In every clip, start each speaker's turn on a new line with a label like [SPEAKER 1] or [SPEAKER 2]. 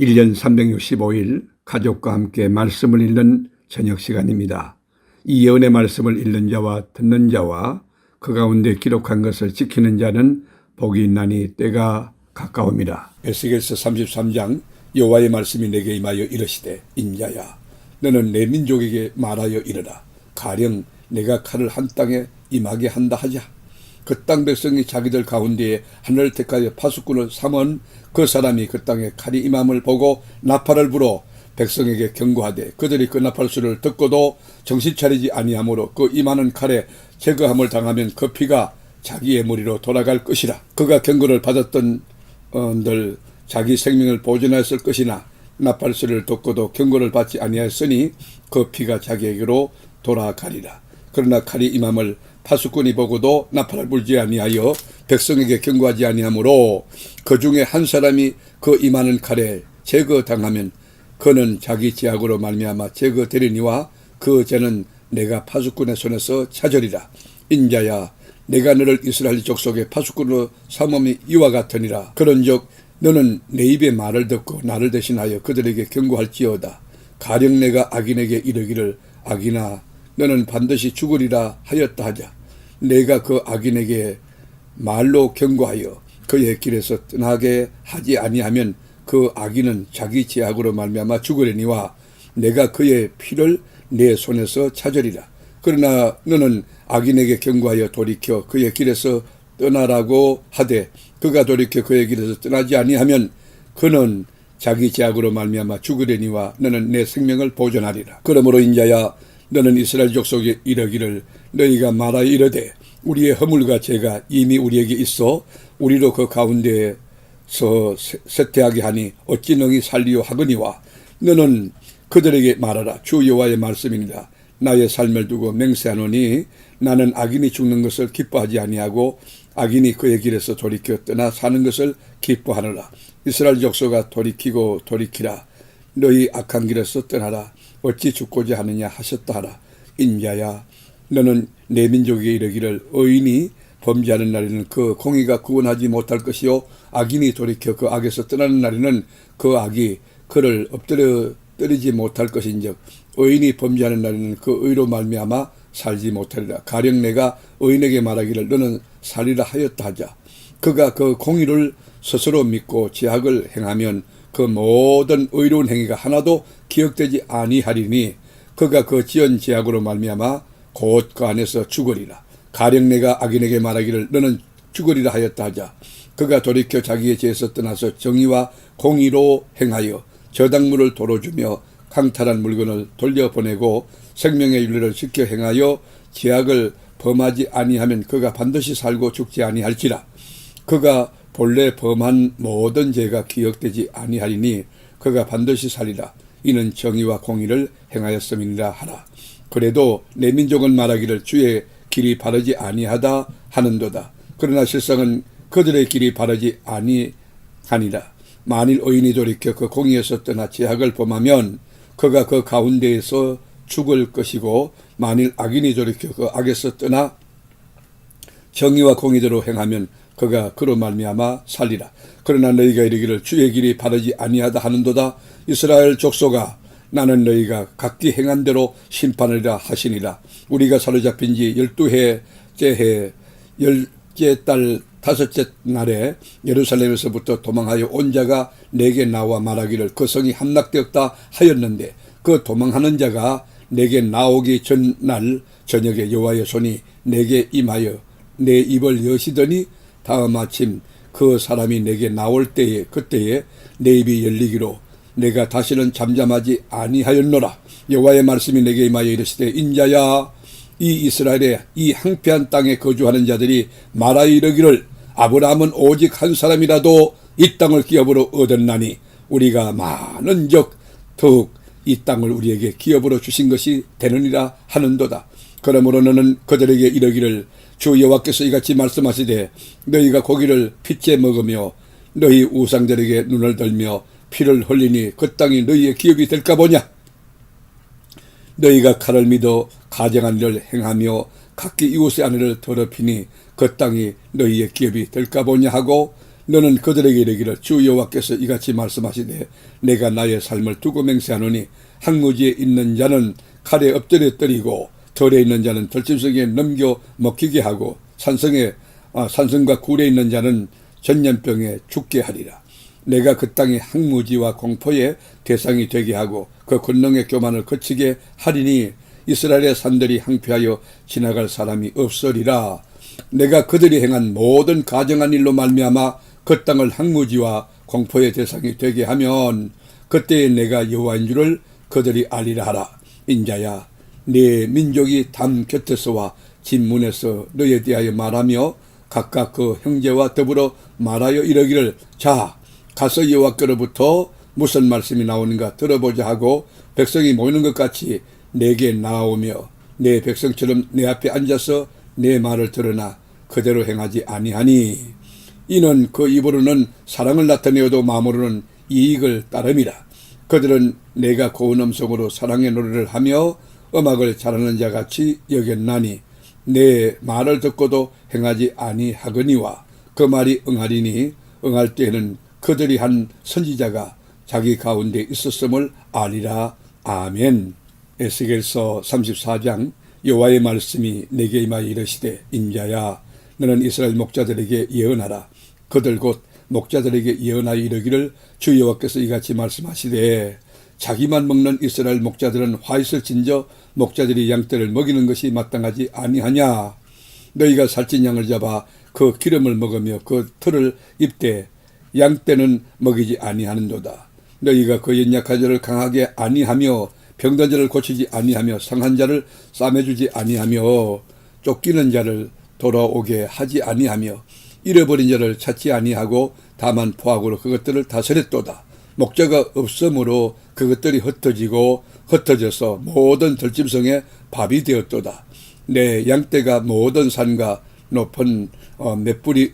[SPEAKER 1] 1년 365일 가족과 함께 말씀을 읽는 저녁 시간입니다. 이 예언의 말씀을 읽는 자와 듣는 자와 그 가운데 기록한 것을 지키는 자는 복이 있나니 때가 가까웁니다. 에스겔서 33장 여호와의 말씀이 내게 임하여 이르시되 인자야 너는 내 민족에게 말하여 이르라 가령 내가 칼을 한 땅에 임하게 한다 하자 그 땅 백성이 자기들 가운데에 하늘을 택하여 파수꾼을 삼은 그 사람이 그 땅에 칼이 임함을 보고 나팔을 불어 백성에게 경고하되 그들이 그 나팔 소리를 듣고도 정신 차리지 아니하므로 그 임하는 칼에 제거함을 당하면 그 피가 자기의 머리로 돌아갈 것이라. 그가 경고를 받았던 들 자기 생명을 보존하였을 것이나 나팔 소리를 듣고도 경고를 받지 아니하였으니 그 피가 자기에게로 돌아가리라. 그러나 칼이 임함을 파수꾼이 보고도 나팔을 불지 아니하여 백성에게 경고하지 아니하므로 그 중에 한 사람이 그 임하는 칼에 제거당하면 그는 자기 제약으로 말미암아 제거되리니와 그 죄는 내가 파수꾼의 손에서 찾으리라. 인자야 내가 너를 이스라엘 족속의 파수꾼으로 삼음이 이와 같으니라. 그런즉 너는 내 입의 말을 듣고 나를 대신하여 그들에게 경고할지어다. 가령 내가 악인에게 이르기를 악인아 너는 반드시 죽으리라 하였다 하자. 내가 그 악인에게 말로 경고하여 그의 길에서 떠나게 하지 아니하면 그 악인은 자기 제약으로 말미암아 죽으려니와 내가 그의 피를 내 손에서 찾으리라. 그러나 너는 악인에게 경고하여 돌이켜 그의 길에서 떠나라고 하되 그가 돌이켜 그의 길에서 떠나지 아니하면 그는 자기 제약으로 말미암아 죽으려니와 너는 내 생명을 보존하리라. 그러므로 인자야 너는 이스라엘 족속에 이르기를 너희가 말하 이르되 우리의 허물과 죄가 이미 우리에게 있어 우리로 그 가운데에서 쇠퇴하게 하니 어찌 능히 살리요 하거니와 너는 그들에게 말하라 주 여호와의 말씀입니다. 나의 삶을 두고 맹세하노니 나는 악인이 죽는 것을 기뻐하지 아니하고 악인이 그의 길에서 돌이켜 떠나 사는 것을 기뻐하노라. 이스라엘 족속아 돌이키고 돌이키라. 너희 악한 길에서 떠나라. 어찌 죽고자 하느냐 하셨다 하라. 인자야 너는 내 민족에게 이르기를 의인이 범죄하는 날에는 그 공의가 구원하지 못할 것이요. 악인이 돌이켜 그 악에서 떠나는 날에는 그 악이 그를 엎드려 때리지 못할 것인즉 의인이 범죄하는 날에는 그 의로 말미암아 살지 못하리라. 가령 내가 의인에게 말하기를 너는 살리라 하였다 하자. 그가 그 공의를 스스로 믿고 제약을 행하면 그 모든 의로운 행위가 하나도 기억되지 아니하리니 그가 그 지은 제약으로 말미암아 곧 그 안에서 죽으리라. 가령 내가 악인에게 말하기를 너는 죽으리라 하였다 하자. 그가 돌이켜 자기의 죄에서 떠나서 정의와 공의로 행하여 저당물을 도로주며 강탈한 물건을 돌려보내고 생명의 윤리를 지켜 행하여 제약을 범하지 아니하면 그가 반드시 살고 죽지 아니할지라. 그가 본래 범한 모든 죄가 기억되지 아니하리니 그가 반드시 살리라. 이는 정의와 공의를 행하였음이니라 하라. 그래도 내 민족은 말하기를 주의 길이 바르지 아니하다 하는도다. 그러나 실상은 그들의 길이 바르지 아니하니라. 만일 의인이 돌이켜 그 공의에서 떠나 제약을 범하면 그가 그 가운데에서 죽을 것이고 만일 악인이 돌이켜 그 악에서 떠나 정의와 공의대로 행하면 그가 그로 말미암아 살리라. 그러나 너희가 이르기를 주의 길이 바르지 아니하다 하는도다. 이스라엘 족속아 나는 너희가 각기 행한 대로 심판하리라 하시니라. 우리가 사로잡힌 지 열두 해째 해 열째 달 다섯째 날에 예루살렘에서부터 도망하여 온 자가 내게 나와 말하기를 그 성이 함락되었다 하였는데 그 도망하는 자가 내게 나오기 전날 저녁에 여호와의 손이 내게 임하여 내 입을 여시더니 다음 아침 그 사람이 내게 나올 때에 그때에 내 입이 열리기로 내가 다시는 잠잠하지 아니하였노라 여호와의 말씀이 내게 임하여 이르시되 인자야 이 이스라엘의 이 황폐한 땅에 거주하는 자들이 말하 이르기를 아브라함은 오직 한 사람이라도 이 땅을 기업으로 얻었나니 우리가 많은 적 더욱 이 땅을 우리에게 기업으로 주신 것이 되느니라 하는도다. 그러므로 너는 그들에게 이르기를 주 여호와께서 이같이 말씀하시되 너희가 고기를 핏째 먹으며 너희 우상들에게 눈을 들며 피를 흘리니 그 땅이 너희의 기업이 될까 보냐? 너희가 칼을 믿어 가정한 일을 행하며 각기 이웃의 아내를 더럽히니 그 땅이 너희의 기업이 될까 보냐 하고 너는 그들에게 이르기를 주 여호와께서 이같이 말씀하시되 내가 나의 삶을 두고 맹세하노니 항무지에 있는 자는 칼에 엎드려 때리고 덜에 있는 자는 덜짐승에 넘겨 먹히게 하고 산성에 아, 산성과 굴에 있는 자는 전염병에 죽게 하리라. 내가 그 땅의 항무지와 공포의 대상이 되게 하고 그 권능의 교만을 거치게 하리니 이스라엘의 산들이 항피하여 지나갈 사람이 없으리라. 내가 그들이 행한 모든 가정한 일로 말미암아 그 땅을 항무지와 공포의 대상이 되게 하면 그때에 내가 여호와인 줄을 그들이 알리라 하라. 인자야, 네 민족이 담 곁에서와 진문에서 너에 대하여 말하며 각각 그 형제와 더불어 말하여 이러기를 자 가서 여호와께로부터 무슨 말씀이 나오는가 들어보자 하고 백성이 모이는 것 같이 내게 나오며 내 백성처럼 내 앞에 앉아서 내 말을 들으나 그대로 행하지 아니하니. 이는 그 입으로는 사랑을 나타내어도 마음으로는 이익을 따름이라. 그들은 내가 고운 음성으로 사랑의 노래를 하며 음악을 잘하는 자 같이 여겼나니 내 말을 듣고도 행하지 아니하거니와 그 말이 응하리니 응할 때에는 그들이 한 선지자가 자기 가운데 있었음을 아리라 아멘. 에스겔서 34장 여호와의 말씀이 내게 임하여 이르시되 인자야 너는 이스라엘 목자들에게 예언하라 그들 곧 목자들에게 예언하여 이르기를 주 여호와께서 이같이 말씀하시되 자기만 먹는 이스라엘 목자들은 화 있을 진저 목자들이 양떼를 먹이는 것이 마땅하지 아니하냐 너희가 살찐 양을 잡아 그 기름을 먹으며 그 털을 입되 양떼는 먹이지 아니하는도다 너희가 그 연약한 자를 강하게 아니하며 병든 자를 고치지 아니하며 상한 자를 싸매주지 아니하며 쫓기는 자를 돌아오게 하지 아니하며 잃어버린 자를 찾지 아니하고 다만 포악으로 그것들을 다스렸도다. 목자가 없으므로 그것들이 흩어지고 흩어져서 모든 들짐승의 밥이 되었도다. 내 양떼가 모든 산과 높은 어, 맷뿌리마다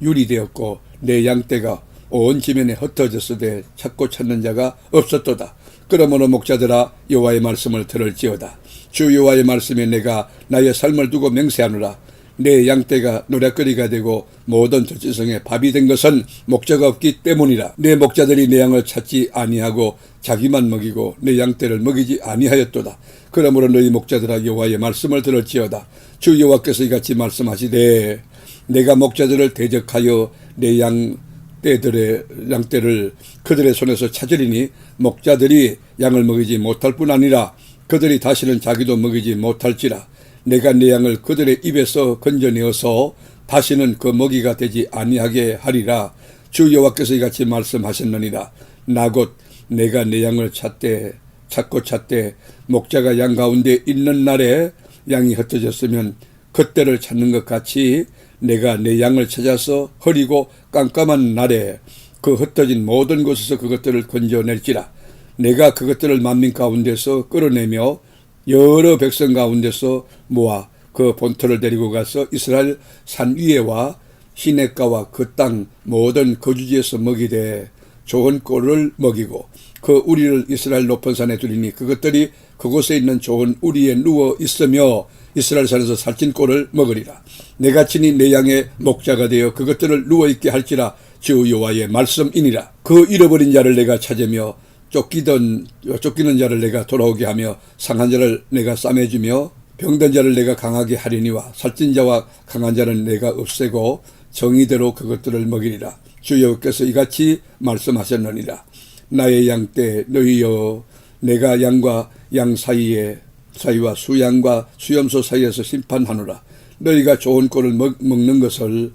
[SPEAKER 1] 율이 되었고 내 양떼가 온 지면에 흩어졌으되 찾고 찾는 자가 없었도다. 그러므로 목자들아 여호와의 말씀을 들을지어다. 주 여호와의 말씀에 내가 나의 삶을 두고 맹세하노라. 내 양떼가 노략거리가 되고 모든 들지성의 밥이 된 것은 목자가 없기 때문이라. 내 목자들이 내 양을 찾지 아니하고 자기만 먹이고 내 양떼를 먹이지 아니하였도다. 그러므로 너희 목자들아 여호와의 말씀을 들을지어다. 주 여호와께서 이같이 말씀하시되 내가 목자들을 대적하여 내 양 떼들의 양떼를 그들의 손에서 찾으리니 목자들이 양을 먹이지 못할 뿐 아니라 그들이 다시는 자기도 먹이지 못할지라 내가 내 양을 그들의 입에서 건져내어서 다시는 그 먹이가 되지 아니하게 하리라. 주 여호와께서 이같이 말씀하셨느니라. 나 곧 내가 내 양을 찾되 찾고 찾되 목자가 양 가운데 있는 날에 양이 흩어졌으면 그때를 찾는 것 같이 내가 내 양을 찾아서 허리고 깜깜한 날에 그 흩어진 모든 곳에서 그것들을 건져낼지라. 내가 그것들을 만민 가운데서 끌어내며 여러 백성 가운데서 모아 그 본토를 데리고 가서 이스라엘 산 위에와 시냇가와 그 땅 모든 거주지에서 먹이되 좋은 꼴을 먹이고 그 우리를 이스라엘 높은 산에 두리니 그것들이 그곳에 있는 좋은 우리에 누워 있으며 이스라엘 산에서 살찐 꼴을 먹으리라. 내가 친히 내 양의 목자가 되어 그것들을 누워 있게 할지라 주 여호와의 말씀이니라. 그 잃어버린 자를 내가 찾으며 쫓기던 쫓기는 자를 내가 돌아오게 하며 상한 자를 내가 싸매주며 병든 자를 내가 강하게 하리니와 살찐 자와 강한 자는 내가 없애고 정의대로 그것들을 먹이리라. 주 여호께서 이같이 말씀하셨느니라. 나의 양떼 너희여 내가 양과 양 사이에 사이와 수양과 수염소 사이에서 심판하노라. 너희가 좋은 꼴을 먹, 먹는 것을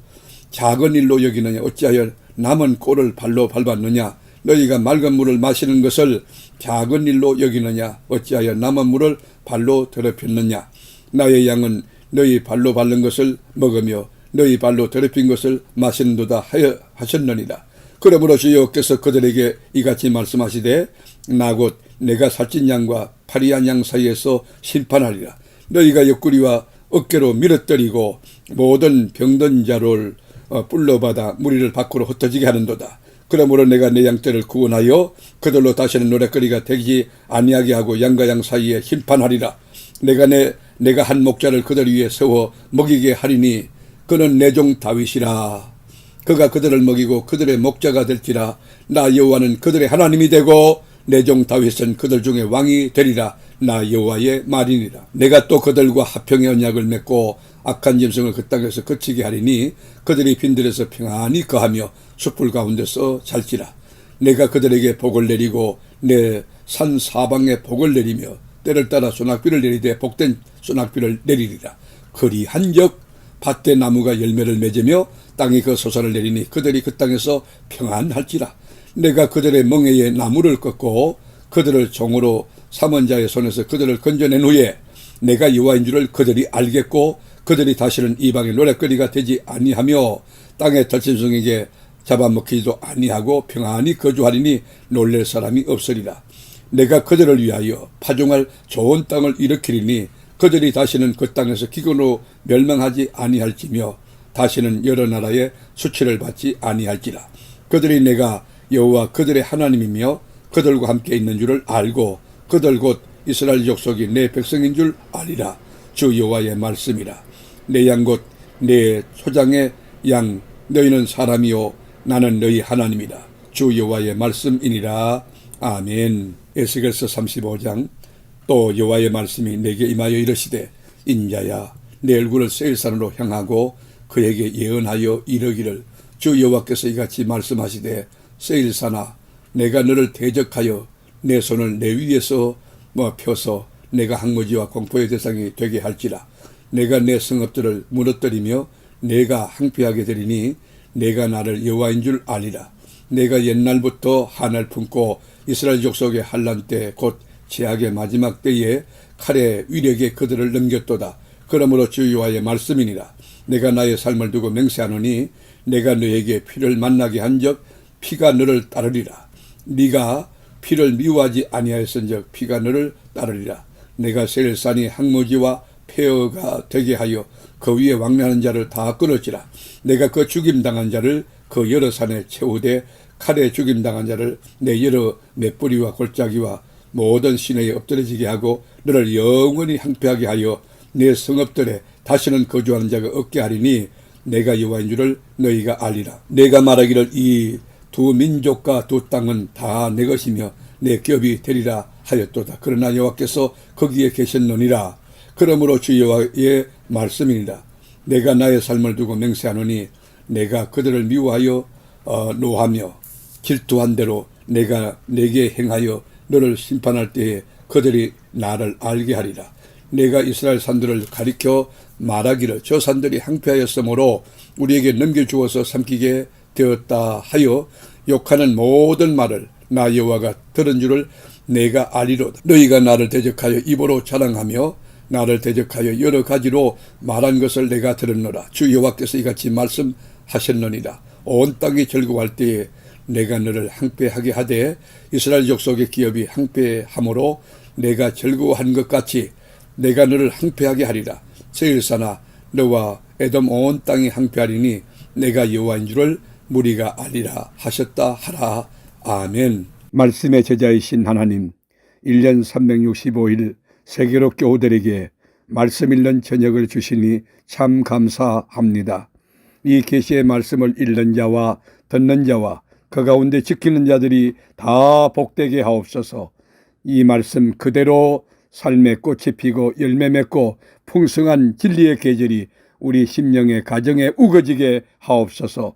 [SPEAKER 1] 작은 일로 여기느냐 어찌하여 남은 꼴을 발로 밟았느냐 너희가 맑은 물을 마시는 것을 작은 일로 여기느냐? 어찌하여 남은 물을 발로 더럽혔느냐? 나의 양은 너희 발로 밟는 것을 먹으며 너희 발로 더럽힌 것을 마시는도다 하여 하셨느니라. 그러므로 주여께서 그들에게 이같이 말씀하시되 나 곧 내가 살찐 양과 파리한 양 사이에서 심판하리라. 너희가 옆구리와 어깨로 밀어뜨리고 모든 병든 자를 어, 뿔러받아 무리를 밖으로 흩어지게 하는도다. 그러므로 내가 내 양떼를 구원하여 그들로 다시는 노랫거리가 되지 아니하게 하고 양과 양 사이에 심판하리라. 내가 내 내가 한 목자를 그들 위에 세워 먹이게 하리니 그는 내 종 다윗이라. 그가 그들을 먹이고 그들의 목자가 될지라 나 여호와는 그들의 하나님이 되고 내종 다윗은 그들 중에 왕이 되리라. 나 여호와의 말이니라. 내가 또 그들과 합평의 언약을 맺고 악한 짐승을 그 땅에서 거치게 하리니 그들이 빈들에서 평안히 거하며 숯불 가운데서 잘지라. 내가 그들에게 복을 내리고 내 산 사방에 복을 내리며 때를 따라 소낙비를 내리되 복된 소낙비를 내리리라. 그리한적 밭대 나무가 열매를 맺으며 땅이 그 소사를 내리니 그들이 그 땅에서 평안할지라 내가 그들의 멍에에 나무를 꺾고 그들을 종으로 삼은 자의 손에서 그들을 건져낸 후에 내가 여호와인 줄을 그들이 알겠고 그들이 다시는 이방의 노랫거리가 되지 아니하며 땅의 덜짐승에게 잡아먹히지도 아니하고 평안히 거주하리니 놀랄 사람이 없으리라. 내가 그들을 위하여 파종할 좋은 땅을 일으키리니 그들이 다시는 그 땅에서 기근으로 멸망하지 아니할지며 다시는 여러 나라의 수치를 받지 아니할지라. 그들이 내가 여호와 그들의 하나님이며 그들과 함께 있는 줄을 알고 그들 곧 이스라엘 족속이 내 백성인 줄 아리라. 주 여호와의 말씀이라. 내 양 곧내 소장의 양 너희는 사람이요 나는 너희 하나님이라. 주 여호와의 말씀이니라. 아멘. 에스겔서 35장. 또 여호와의 말씀이 내게 임하여 이르시되 인자야 내 얼굴을 세일산으로 향하고 그에게 예언하여 이르기를 주 여호와께서 이같이 말씀하시되 세일산아 내가 너를 대적하여 내 손을 내 위에서 뭐 펴서 내가 항무지와 공포의 대상이 되게 할지라 내가 내 성읍들을 무너뜨리며 내가 항피하게 되리니 내가 나를 여호와인 줄 아리라 내가 옛날부터 한을 품고 이스라엘 족속의 한란 때 곧 제약의 마지막 때에 칼의 위력에 그들을 넘겼도다. 그러므로 주 여호와의 말씀이니라. 내가 나의 삶을 두고 맹세하노니 내가 너에게 피를 만나게 한 적 피가 너를 따르리라. 네가 피를 미워하지 아니하였은즉 피가 너를 따르리라. 내가 세일산이 항무지와 폐허가 되게 하여 그 위에 왕래하는 자를 다 끊었지라. 내가 그 죽임당한 자를 그 여러 산에 채우되 칼에 죽임당한 자를 내 여러 맷뿌리와 골짜기와 모든 시내에 엎드려지게 하고 너를 영원히 항폐하게 하여 내 성읍들에 다시는 거주하는 자가 없게 하리니 내가 여호와인 줄을 너희가 알리라. 내가 말하기를 이 두 민족과 두 땅은 다 내 것이며 내 겹이 되리라 하였도다. 그러나 여호와께서 거기에 계셨노니라. 그러므로 주 여호와의 말씀이니라. 내가 나의 삶을 두고 맹세하노니 내가 그들을 미워하여 어, 노하며 질투한 대로 내가 내게 행하여 너를 심판할 때에 그들이 나를 알게 하리라. 내가 이스라엘 산들을 가리켜 말하기를 저 산들이 항폐하였으므로 우리에게 넘겨주어서 삼키게 되었다 하여 욕하는 모든 말을 나 여호와가 들은 줄을 내가 알리로다. 너희가 나를 대적하여 입으로 자랑하며 나를 대적하여 여러 가지로 말한 것을 내가 들었노라. 주 여호와께서 이같이 말씀하셨느니라. 온 땅이 절구할 때에 내가 너를 항폐하게 하되 이스라엘 족속의 기업이 항폐함으로 내가 절구한 것 같이 내가 너를 항폐하게 하리라. 세일사나 너와 에돔 온 땅이 항폐하리니 내가 여호와인 줄을 무리가 알리라 하셨다 하라. 아멘. 말씀의 제자이신 하나님, 1년 365일 세계로 교우들에게 말씀 읽는 저녁을 주시니 참 감사합니다. 이 계시의 말씀을 읽는 자와 듣는 자와 그 가운데 지키는 자들이 다 복되게 하옵소서. 이 말씀 그대로 삶의 꽃이 피고 열매 맺고 풍성한 진리의 계절이 우리 심령의 가정에 우거지게 하옵소서.